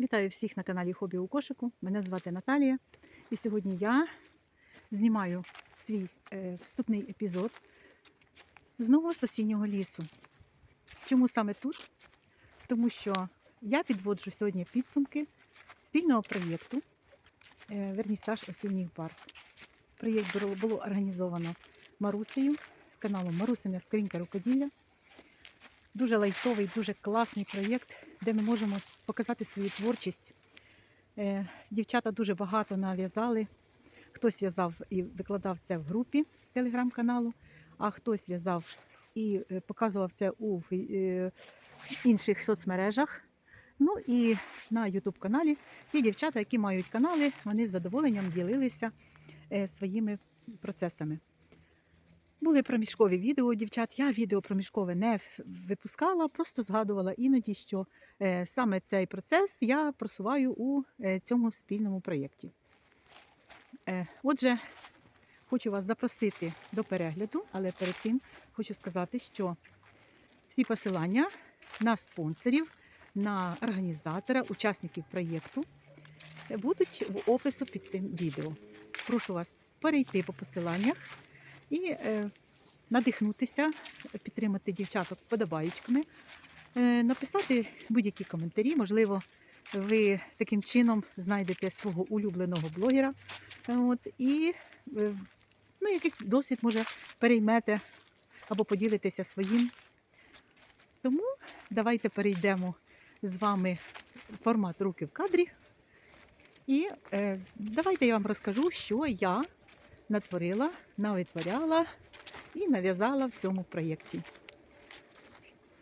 Вітаю всіх на каналі Хобі у кошику. Мене звати Наталія. І сьогодні я знімаю свій е, вступний епізод знову з осіннього лісу. Чому саме тут? Тому що я підводжу сьогодні підсумки спільного проєкту е, Вернісаж осінніх барв. Проєкт було, було організовано Марусею з каналом Марусиня Скринька рукоділля. Дуже лайтовий, дуже класний проєкт, де ми можемо показати свою творчість. Е, Дівчата дуже багато нав'язали. Хтось в'язав і викладав це в групі телеграм-каналу, а хтось в'язав і е, показував це у е, інших соцмережах. Ну і на YouTube каналі ті дівчата, які мають канали, вони з задоволенням ділилися своїми процесами. Були проміжкові відео дівчат. Я відео проміжкове не випускала, просто згадувала іноді, що е, саме цей процес я просуваю у е, цьому спільному проєкті. Е, отже, хочу вас запросити до перегляду, але перед тим хочу сказати, що всі посилання на спонсорів, на організатора, учасників проєкту будуть в опису під цим відео. Прошу вас перейти по посиланнях і е, надихнутися, підтримати дівчаток вподобаєчками, е, написати будь-які коментарі. Можливо, ви таким чином знайдете свого улюбленого блогера. От, і е, ну, якийсь досвід може переймете або поділитеся своїм. Тому давайте перейдемо з вами в формат руки в кадрі. І е, давайте я вам розкажу, що я натворила, навитворяла і нав'язала в цьому проєкті.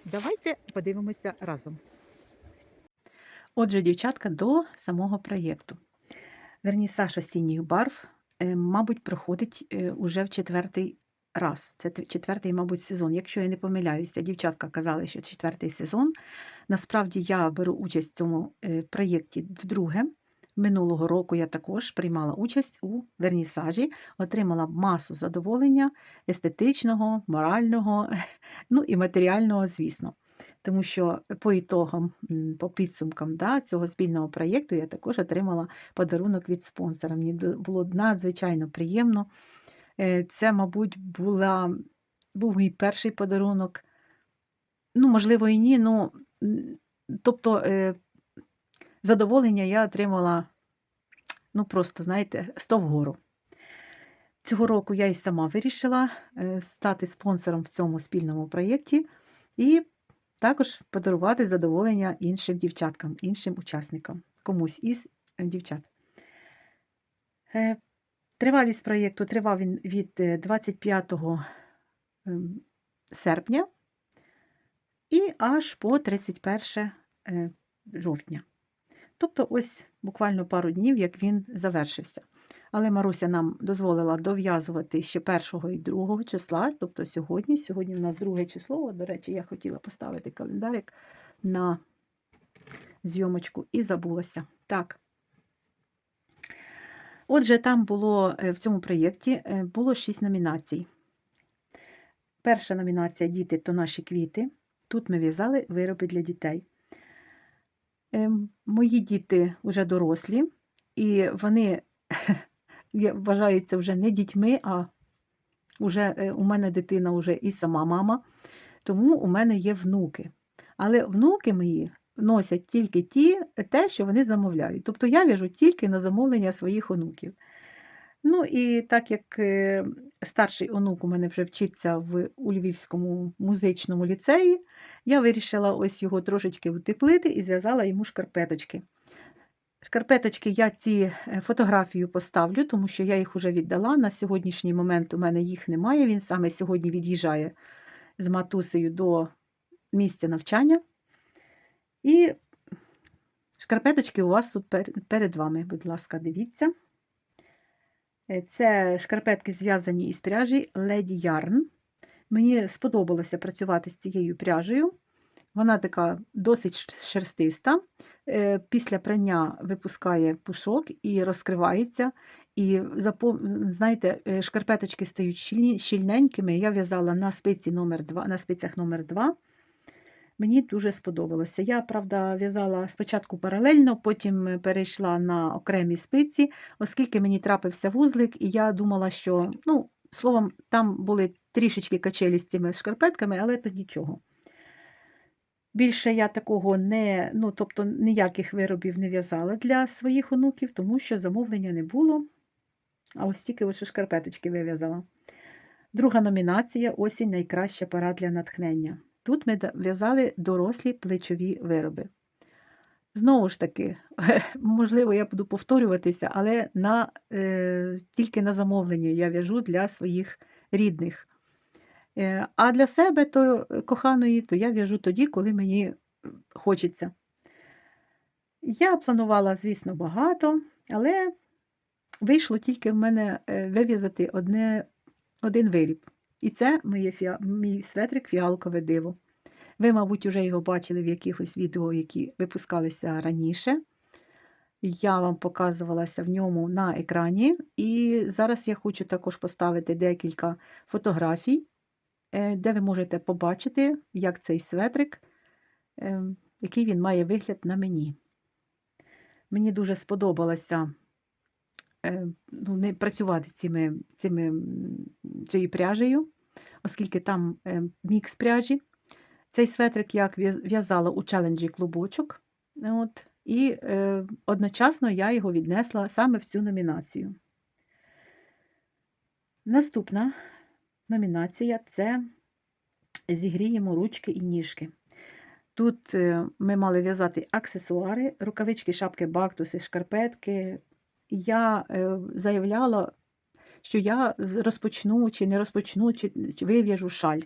Давайте подивимося разом. Отже, дівчатка, до самого проєкту. Вернісаж осінніх барв, е, мабуть, проходить е, уже в четвертий раз. Це четвертий, мабуть, сезон. Якщо я не помиляюся, дівчатка казали, що четвертий сезон. Насправді я беру участь в цьому е, проєкті вдруге. Минулого року я також приймала участь у вернісажі, отримала масу задоволення естетичного, морального, ну і матеріального, звісно. Тому що по ітогам, по підсумкам да, цього спільного проєкту я також отримала подарунок від спонсора. Мені було надзвичайно приємно. Е, Це, мабуть, була, був мій перший подарунок. Ну, можливо, і ні. Ну, тобто, е, задоволення я отримала, ну, просто, знаєте, 100 вгору. Цього року я і сама вирішила е, стати спонсором в цьому спільному проєкті і також подарувати задоволення іншим дівчаткам, іншим учасникам, комусь із е, дівчат. Е, Тривалість проєкту тривав він від е, 25 ем, серпня і аж по 31 е, жовтня. Тобто, ось буквально пару днів, як він завершився. Але Маруся нам дозволила дов'язувати ще 1 і 2 числа, тобто сьогодні. Сьогодні у нас друге число. До речі, я хотіла поставити календарик на зйомочку і забулася. Так. Отже, там було е, в цьому проєкті е, було 6 номінацій. Перша номінація Діти то наші квіти. Тут ми в'язали вироби для дітей. Ем, Мої діти вже дорослі, і вони вважаються вже не дітьми, а вже е, у мене дитина вже і сама мама, тому у мене є внуки. Але внуки мої носять тільки ті, те, що вони замовляють. Тобто я в'яжу тільки на замовлення своїх онуків. Ну і так як е, старший онук у мене вже вчиться в у Львівському музичному ліцеї, я вирішила ось його трошечки утеплити і зв'язала йому шкарпеточки. Шкарпеточки я ці е, фотографію поставлю, тому що я їх вже віддала. На сьогоднішній момент у мене їх немає. Він саме сьогодні від'їжджає з матусею до місця навчання. І шкарпеточки у вас тут перед вами, будь ласка, дивіться. Е, Це шкарпетки зв'язані із пряжі Lady Yarn. Мені сподобалося працювати з цією пряжею. Вона така досить шерстиста. Е, Після прання випускає пушок і розкривається. І знаєте, е, шкарпеточки стають щільненькими. Я в'язала на спиці номер 2, на спицях номер 2. Мені дуже сподобалося. Я, правда, в'язала спочатку паралельно, потім перейшла на окремі спиці, оскільки мені трапився вузлик, і я думала, що, ну, словом, там були трішечки качелі з цими шкарпетками, але то нічого. Більше я такого не, ну, тобто ніяких виробів не в'язала для своїх онуків, тому що замовлення не було. А ось тільки ось шкарпеточки вив'язала. Друга номінація осінь найкраща пора для натхнення. Тут ми в'язали дорослі плечові вироби. Знову ж таки, можливо, я буду повторюватися, але на, е, тільки на замовлення я в'яжу для своїх рідних. Е, а для себе, то коханої, то я в'яжу тоді, коли мені е, хочеться. Я планувала, звісно, багато, але вийшло тільки в мене е, вив'язати один виріб. І це моє фіа... мій светрик фіалкове диво. Ви, мабуть, вже його бачили в якихось відео, які випускалися раніше. Я вам показувалася в ньому на екрані. І зараз я хочу також поставити декілька фотографій, е, де ви можете побачити, як цей светрик, е, який він має вигляд на мені. Мені дуже сподобалося е, ну, не працювати цими, цими, цією пряжею, оскільки там е, мікс пряжі. Цей светрик я в'язала у челенджі клубочок. От, і е, одночасно я його віднесла саме в цю номінацію. Наступна номінація це зігріємо ручки і ніжки. Тут е, ми мали в'язати аксесуари, рукавички, шапки, бактуси, шкарпетки. Я е, заявляла, що я розпочну чи не розпочну, чи, вив'яжу шаль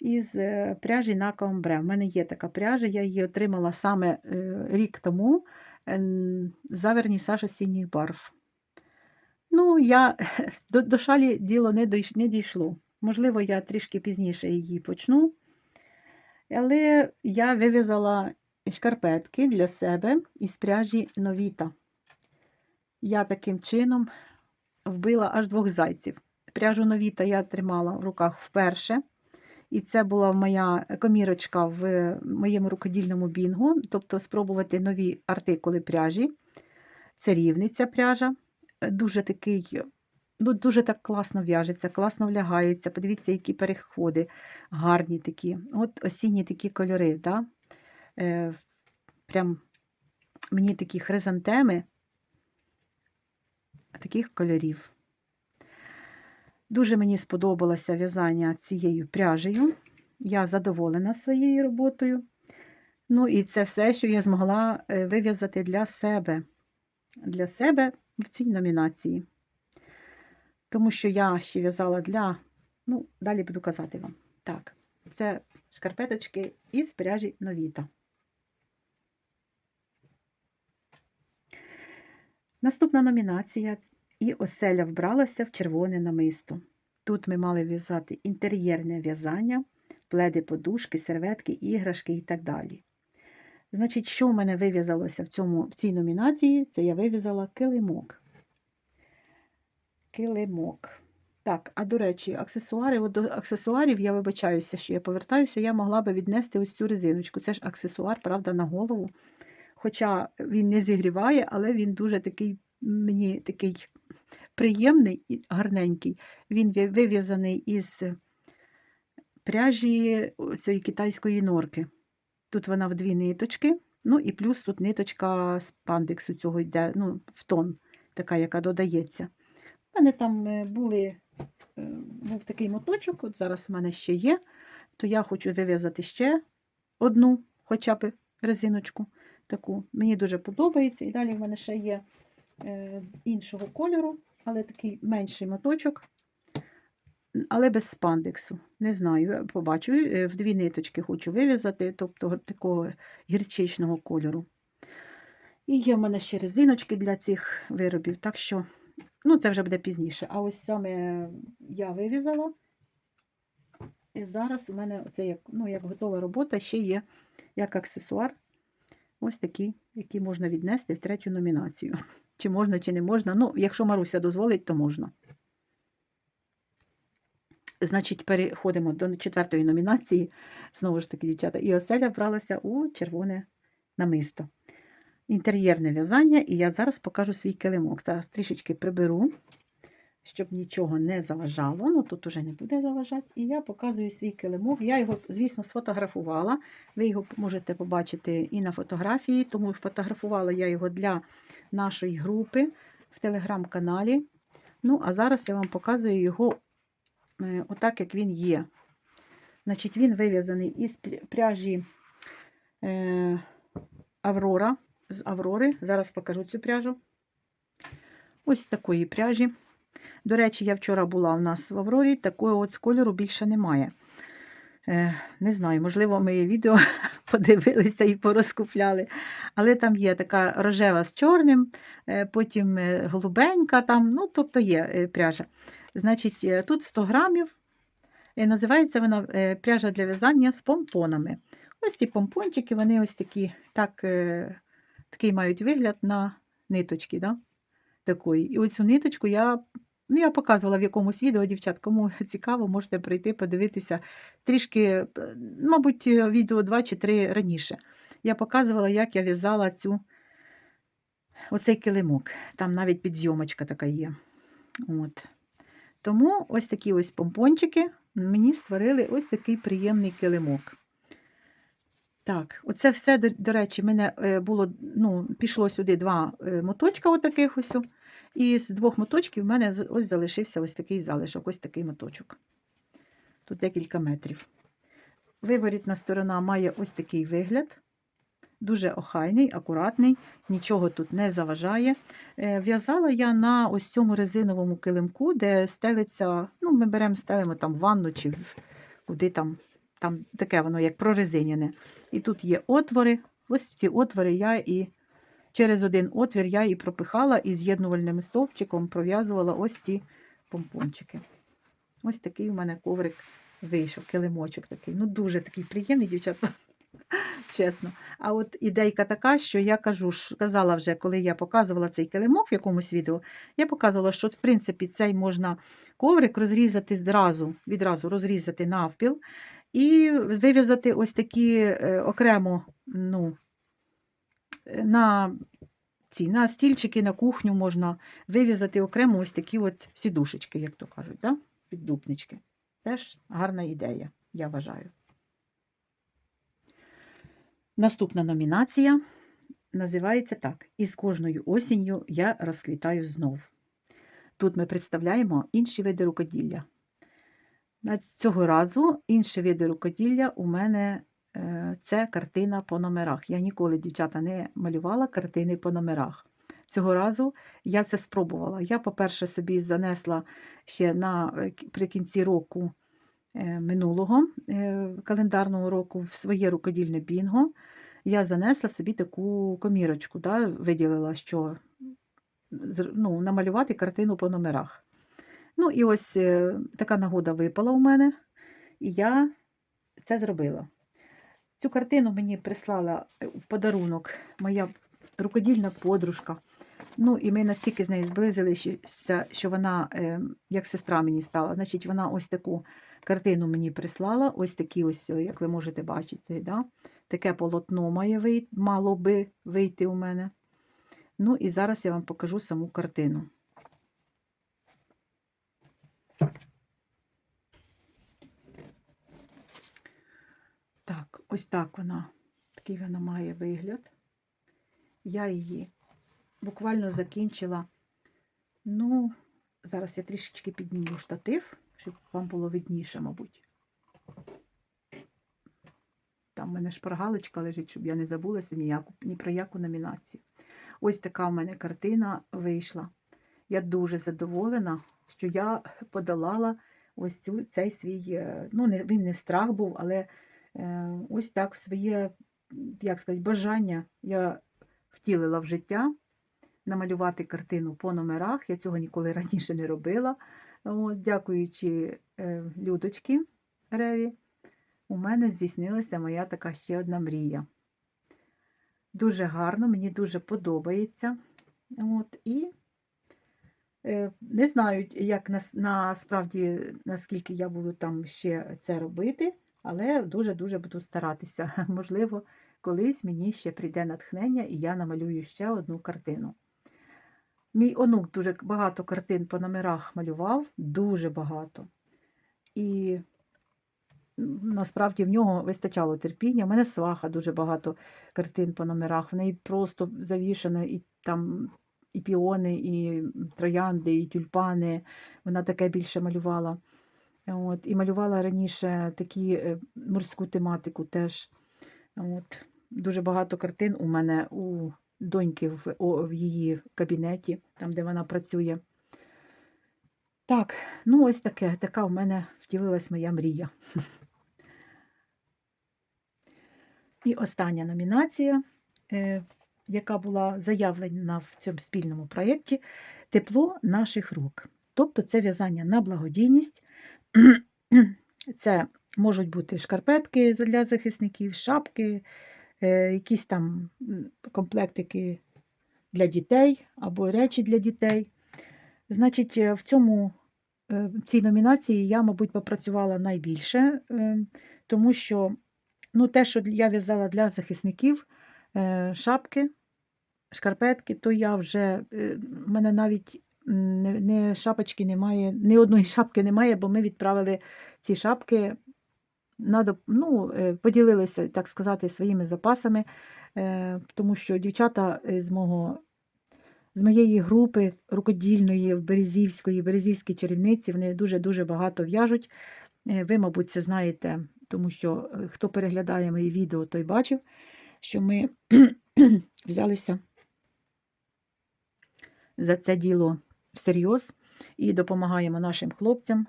із е, пряжі на камбре. У мене є така пряжа, я її отримала саме е, рік тому за вернісаж осінніх барв. Ну, я до, до шалі діло не, дійш- не дійшло. Можливо, я трішки пізніше її почну. Але я вив'язала шкарпетки для себе із пряжі Новіта. Я таким чином вбила аж двох зайців. Пряжу Новіта я тримала в руках вперше. І це була моя комірочка в моєму рукодільному бінгу, тобто спробувати нові артикули пряжі. Це рівниця пряжа. Дуже такий, ну, дуже так класно в'яжеться, класно влягається. Подивіться, які переходи гарні такі. От осінні такі кольори. Да? Е, прям мені такі хризантеми таких кольорів. Дуже мені сподобалося в'язання цією пряжею. Я задоволена своєю роботою. Ну і це все, що я змогла е, вив'язати для себе. Для себе в цій номінації. Тому що я ще в'язала для, ну, далі буду казати вам. Так, це шкарпеточки із пряжі Новіта. Наступна номінація і оселя вбралася в червоне намисто. Тут ми мали в'язати інтер'єрне в'язання, пледи, подушки, серветки, іграшки і так далі. Значить, що в мене вив'язалося в, цьому, в цій номінації, це я вив'язала килимок. Килимок. Так, а до речі, аксесуари, от до аксесуарів я вибачаюся, що я повертаюся, я могла би віднести ось цю резиночку. Це ж аксесуар, правда, на голову. Хоча він не зігріває, але він дуже такий, мені такий приємний і гарненький. Він вив'язаний із пряжі цієї китайської норки. Тут вона в дві ниточки, ну і плюс тут ниточка з пандексу цього йде, ну, в тон, така, яка додається. У мене там е, були, е, був такий моточок, от зараз в мене ще є, то я хочу вив'язати ще одну хоча б резиночку таку. Мені дуже подобається. І далі в мене ще є е, іншого кольору, але такий менший моточок, але без спандексу. Не знаю, побачу. Е, В дві ниточки хочу вив'язати, тобто такого гірчичного кольору. І є в мене ще резиночки для цих виробів, так що ну, це вже буде пізніше. А ось саме я вив'язала. І зараз у мене це як, ну, як готова робота, ще є як аксесуар. Ось такі, які можна віднести в третю номінацію. Чи можна, чи не можна. Ну, якщо Маруся дозволить, то можна. Значить, переходимо до четвертої номінації. Знову ж таки, дівчата. І оселя бралася у червоне намисто. Інтер'єрне в'язання, і я зараз покажу свій килимок. Та трішечки приберу, щоб нічого не заважало. Ну, тут уже не буде заважати. І я показую свій килимок. Я його, звісно, сфотографувала. Ви його можете побачити і на фотографії, тому фотографувала я його для нашої групи в телеграм-каналі. Ну, а зараз я вам показую його е, отак, як він є. Значить, він вив'язаний із пряжі е, Аврора з Аврори. Зараз покажу цю пряжу. Ось такої пряжі. До речі, я вчора була у нас в Аврорі, такого от кольору більше немає. Е, не знаю, можливо, ми відео подивилися і порозкупляли. Але там є така рожева з чорним, е, потім е, голубенька, там, ну, тобто є пряжа. Значить, тут 100 грамів. Називається вона пряжа для в'язання з помпонами. Ось ці помпончики, вони ось такі, так, такий мають вигляд на ниточки. Да? Такої. І оцю ниточку я, ну, я показувала в якомусь відео, дівчат, кому цікаво, можете прийти подивитися трішки, е, мабуть, відео 2 чи 3 раніше. Я показувала, як я в'язала цю, оцей килимок. Там навіть підзйомочка така є. От. Тому ось такі ось помпончики мені створили ось такий приємний килимок. Так, оце все, до, до речі, мене е, було, ну, пішло сюди два е, моточка отаких ось. І з двох моточків в мене ось залишився ось такий залишок, ось такий моточок. Тут декілька метрів. Виворітна сторона має ось такий вигляд. Дуже охайний, акуратний, нічого тут не заважає. Е, В'язала я на ось цьому резиновому килимку, де стелиться, ну, ми беремо, стелимо там в ванну чи куди там, там таке воно як прорезиняне. І тут є отвори. Ось в ці отвори я і через один отвір я і пропихала і з'єднувальним стовпчиком пров'язувала ось ці помпончики. Ось такий у мене коврик вийшов, килимочок такий. Ну, дуже такий приємний, дівчата, чесно. А от ідейка така, що я кажу, казала вже, коли я показувала цей килимок в якомусь відео, я показувала, що в принципі цей можна коврик розрізати зразу, відразу розрізати навпіл і вив'язати ось такі е, окремо, ну, на ці на стільчики, на кухню можна вив'язати окремо ось такі от сідушечки, як то кажуть, да? піддупнички. Теж гарна ідея, я вважаю. Наступна номінація називається так: Із кожною осінню я розквітаю знов. Тут ми представляємо інші види рукоділля. На цього разу інші види рукоділля у мене це картина по номерах. Я ніколи, дівчата, не малювала картини по номерах. Цього разу я це спробувала. Я, по-перше, собі занесла ще на, е, при кінці року е, минулого е, календарного року в своє рукодільне бінго. Я занесла собі таку комірочку, да, виділила, що ну, намалювати картину по номерах. Ну, і ось е, така нагода випала у мене, і я це зробила. Цю картину мені прислала е, в подарунок моя рукодільна подружка. Ну, і ми настільки з нею зблизилися, що вона, е, як сестра мені стала. Значить, вона ось таку картину мені прислала. Ось такі ось, е, як ви можете бачити, да? таке полотно має вийти, мало би вийти у мене. Ну, і зараз я вам покажу саму картину. Так, ось так вона, такий вона має вигляд. Я її буквально закінчила. Ну, зараз я трішечки підніму штатив, щоб вам було видніше, мабуть. Там в мене шпаргалочка лежить, щоб я не забулася ніяку, ні про яку номінацію. Ось така в мене картина вийшла. Я дуже задоволена, що я подолала ось цю, цей свій, е, ну, він не страх був, але ось так своє, як сказати, бажання я втілила в життя намалювати картину по номерах. Я цього ніколи раніше не робила. От, дякуючи е, Людочки Реві, у мене здійснилася моя така ще одна мрія. Дуже гарно, мені дуже подобається. От, і Е, Не знають, як насправді, наскільки я буду там ще це робити, але дуже-дуже буду старатися. Можливо, колись мені ще прийде натхнення, і я намалюю ще одну картину. Мій онук дуже багато картин по номерах малював, дуже багато. І насправді в нього вистачало терпіння. У мене сваха дуже багато картин по номерах. В неї просто завішано і там і піони, і троянди, і тюльпани. Вона таке більше малювала. От, і малювала раніше такі е, морську тематику теж. От, дуже багато картин у мене у доньки в, о, в її кабінеті, там, де вона працює. Так, ну ось таке, така у мене втілилась моя мрія. І остання номінація, е, яка була заявлена в цьому спільному проєкті Тепло наших рук. Тобто це в'язання на благодійність. Це можуть бути шкарпетки для захисників, шапки, е, якісь там комплектики для дітей або речі для дітей. Значить, е, в цьому е, в цій номінації я, мабуть, попрацювала найбільше, тому що ну, те, що я в'язала для захисників, шапки, шкарпетки, то я вже в мене навіть не, не шапочки немає, ні одної шапки немає, бо ми відправили ці шапки на ну, е, поділилися, так сказати, своїми запасами, е, тому що дівчата з мого. З моєї групи рукодільної, Березівської, Березівські чарівниці, вони дуже-дуже багато в'яжуть. Е, Ви, мабуть, це знаєте, тому що хто переглядає мої відео, той бачив, що ми взялися за це діло всерйоз і допомагаємо нашим хлопцям.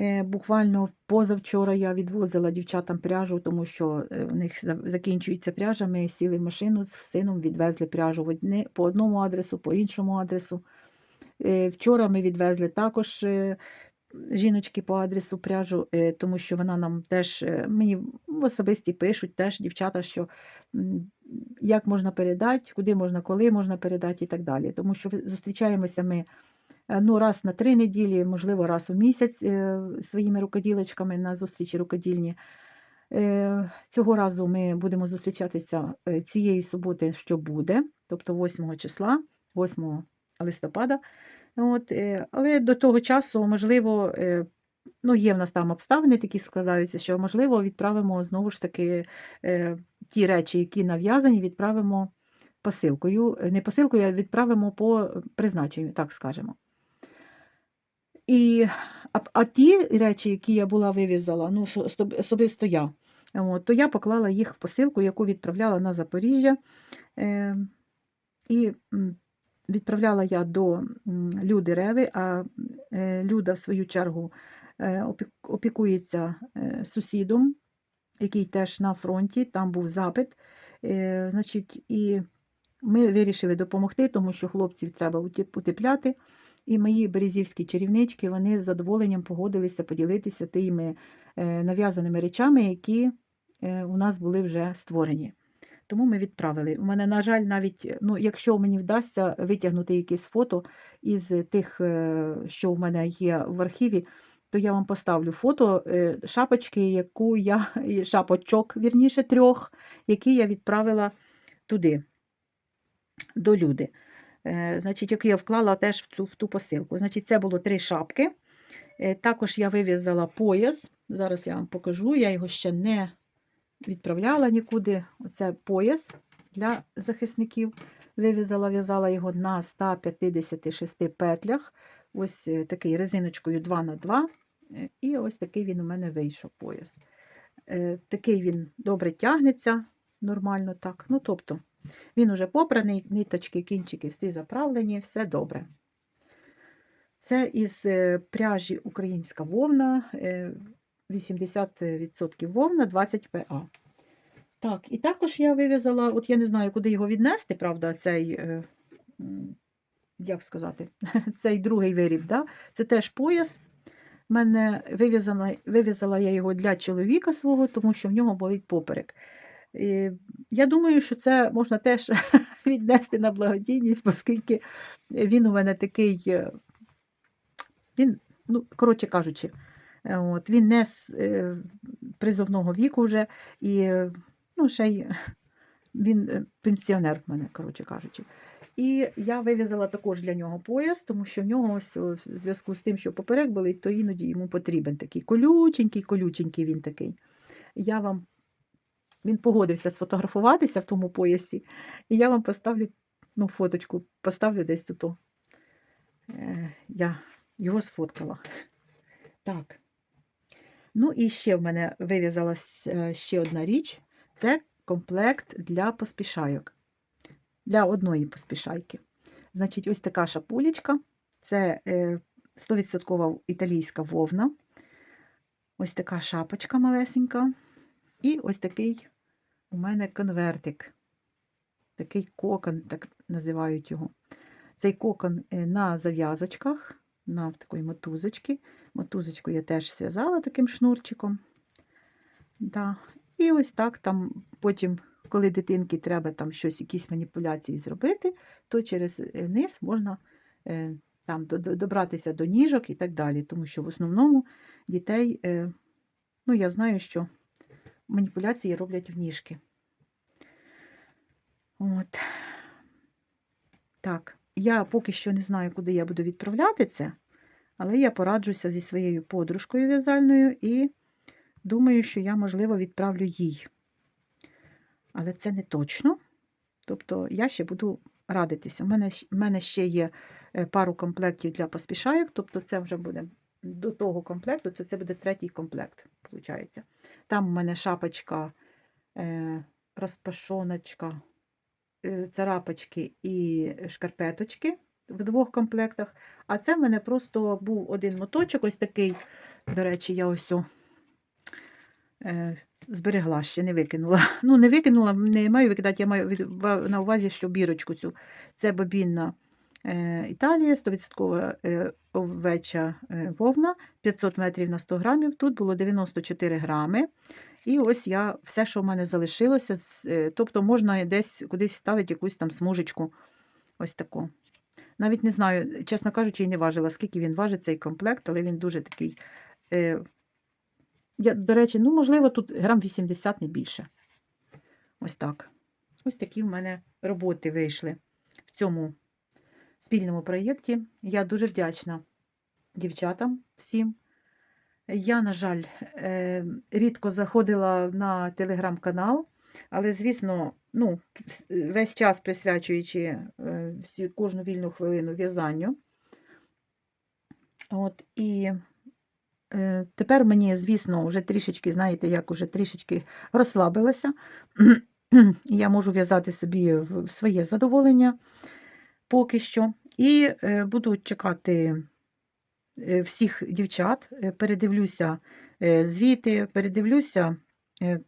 Е, Буквально позавчора я відвозила дівчатам пряжу, тому що е, в них закінчується пряжа. Ми сіли в машину з сином, відвезли пряжу по одному адресу, по іншому адресу. Е, Вчора ми відвезли також жіночки по адресу пряжу, тому що вона нам теж мені в особисті пишуть теж дівчата, що як можна передати, куди можна, коли можна передати і так далі. Тому що зустрічаємося ми е, ну, раз на три неділі, можливо, раз у місяць е, своїми рукоділочками на зустрічі рукодільні. Е, Цього разу ми будемо зустрічатися цієї суботи, що буде, тобто 8 числа, 8 листопада. От, але до того часу, можливо, ну, є в нас там обставини такі складаються, що, можливо, відправимо знову ж таки е, ті речі, які нав'язані, відправимо посилкою. Е, Не посилкою, а відправимо по призначенню, так скажемо. І, а, а ті речі, які я була вивізала, ну, особисто я, от, то я поклала їх в посилку, яку відправляла на Запоріжжя. Е, і відправляла я до Люди Реви, а е, Люда, в свою чергу, опікується е, сусідом, який теж на фронті, там був запит. Е, Значить, і ми вирішили допомогти, тому що хлопців треба утепляти. І мої березівські чарівнички вони з задоволенням погодилися поділитися тими е, нав'язаними речами, які е, у нас були вже створені. Тому ми відправили. У мене, на жаль, навіть, ну, якщо мені вдасться витягнути якесь фото із тих, е, що в мене є в архіві, то я вам поставлю фото е, шапочки, яку я, шапочок, вірніше, трьох, які я відправила туди, до люди. Е, Значить, які я вклала теж в цю в ту посилку. Значить, це було три шапки. Е, Також я вив'язала пояс. Зараз я вам покажу, я його ще не відправляла нікуди. Оце пояс для захисників. Вив'язала, в'язала його на 156 петлях. Ось такий резиночкою 2 на 2 Е, І ось такий він у мене вийшов пояс. Е, Такий він добре тягнеться, нормально так. Ну, тобто, він уже попраний, ниточки, кінчики всі заправлені, все добре. Це із е, пряжі українська вовна, е, 80% вовна, 20 ПА. Так, і також я вив'язала, от я не знаю, куди його віднести, правда, цей, е, як сказати, цей другий виріб. Да? Це теж пояс. Мене вив'язала, вив'язала я його для чоловіка свого, тому що в нього болить поперек. І я думаю, що це можна теж віднести на благодійність, оскільки він у мене такий, е, Він, ну, коротше кажучи, е, от, він не з е, призовного віку вже, і ну, ще й він пенсіонер в мене, коротше кажучи. І я вивізала також для нього пояс, тому що в нього ось в зв'язку з тим, що поперек болить, то іноді йому потрібен такий колюченький, колюченький він такий. Я вам він погодився сфотографуватися в тому поясі, і я вам поставлю ну, фоточку, поставлю десь тут. Е, Я його сфоткала. Так. Ну і ще в мене вив'язалась е, ще одна річ. Це комплект для поспішайок. Для одної поспішайки. Значить, ось така шапулечка. Це е, 100% італійська вовна. Ось така шапочка малесенька. І ось такий у мене конвертик. Такий кокон, так називають його. Цей кокон е, на зав'язочках, на такої мотузочки. Мотузочку я теж зв'язала таким шнурчиком. Да. І ось так там потім, коли дитинки треба там щось, якісь маніпуляції зробити, то через е, низ можна е, там до- до- добратися до ніжок і так далі. Тому що в основному дітей, е, ну я знаю, що маніпуляції роблять в ніжки. От. Так, я поки що не знаю, куди я буду відправляти це, але я пораджуся зі своєю подружкою в'язальною і думаю, що я, можливо, відправлю їй. Але це не точно. Тобто я ще буду радитися. У мене, мене ще є е, пару комплектів для поспішайок, тобто це вже буде до того комплекту, то це буде третій комплект, виходить. Там у мене шапочка, е, розпашоночка, е, царапочки і шкарпеточки в двох комплектах. А це в мене просто був один моточок, ось такий. До речі, я ось зберегла ще, не викинула. Ну, не викинула, не маю викидати, я маю на увазі, що бірочку цю. Це бобінна е, Італія, 100% е, овеча е, вовна, 500 метрів на 100 грамів. Тут було 94 грами. І ось я все, що в мене залишилося, е, тобто можна десь кудись ставити якусь там смужечку. Ось таку. Навіть не знаю, чесно кажучи, і не важила, скільки він важить цей комплект, але він дуже такий. Я, до речі, ну, можливо, тут грам 80 не більше. Ось так. Ось такі в мене роботи вийшли в цьому спільному проєкті. Я дуже вдячна дівчатам всім. Я, на жаль, е, рідко заходила на телеграм-канал, але, звісно, ну, весь час присвячуючи е, кожну вільну хвилину в'язанню. От, і тепер мені, звісно, вже трішечки, знаєте, як уже трішечки розслабилася. І я можу в'язати собі в своє задоволення поки що. І е, буду чекати е, всіх дівчат, е, передивлюся е, звіти, передивлюся е,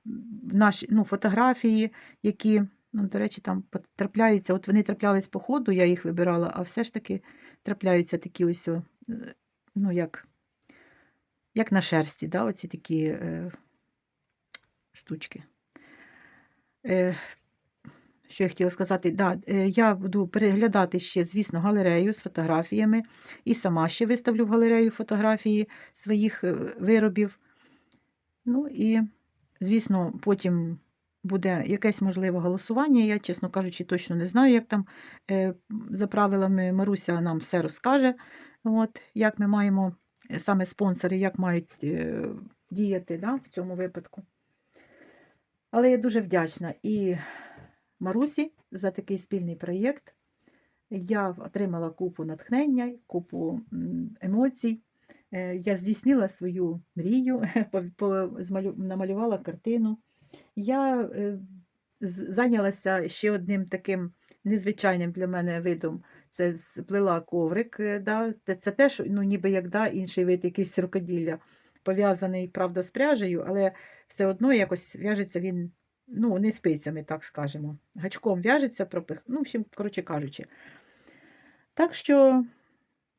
наші ну, фотографії, які, ну, до речі, там трапляються. От вони траплялись по ходу, я їх вибирала, а все ж таки трапляються такі ось, е, ну, як, як на шерсті, да, оці такі е, штучки. Е, що я хотіла сказати, да, е, я буду переглядати ще, звісно, галерею з фотографіями, і сама ще виставлю в галерею фотографії своїх е, виробів. Ну і, звісно, потім буде якесь можливе голосування. Я, чесно кажучи, точно не знаю, як там е, за правилами Маруся нам все розкаже, от, як ми маємо, саме спонсори, як мають е, діяти да, в цьому випадку. Але я дуже вдячна і Марусі за такий спільний проєкт. Я отримала купу натхнення, купу емоцій. Е, Я здійснила свою мрію, намалювала картину. Я е, зайнялася ще одним таким незвичайним для мене видом. Це сплела коврик. е, Да? Це, теж, ну, ніби як да, інший вид, якийсь рукоділля, пов'язаний, правда, з пряжею, але все одно якось в'яжеться він ну, не спицями, так скажемо. Гачком в'яжеться, пропих... ну, в общем, коротше кажучи. Так що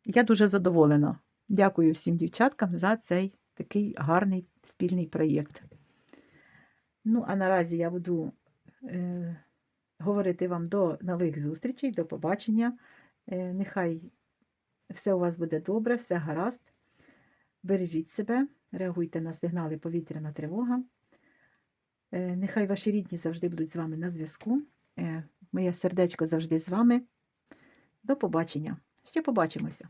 я дуже задоволена. Дякую всім дівчаткам за цей такий гарний спільний проєкт. Ну, а наразі я буду е, говорити вам до нових зустрічей, до побачення. Е, нехай все у вас буде добре, все гаразд. Бережіть себе, реагуйте на сигнали повітряна тривога. Е, Нехай ваші рідні завжди будуть з вами на зв'язку. Е, Моє сердечко завжди з вами. До побачення. Ще побачимося.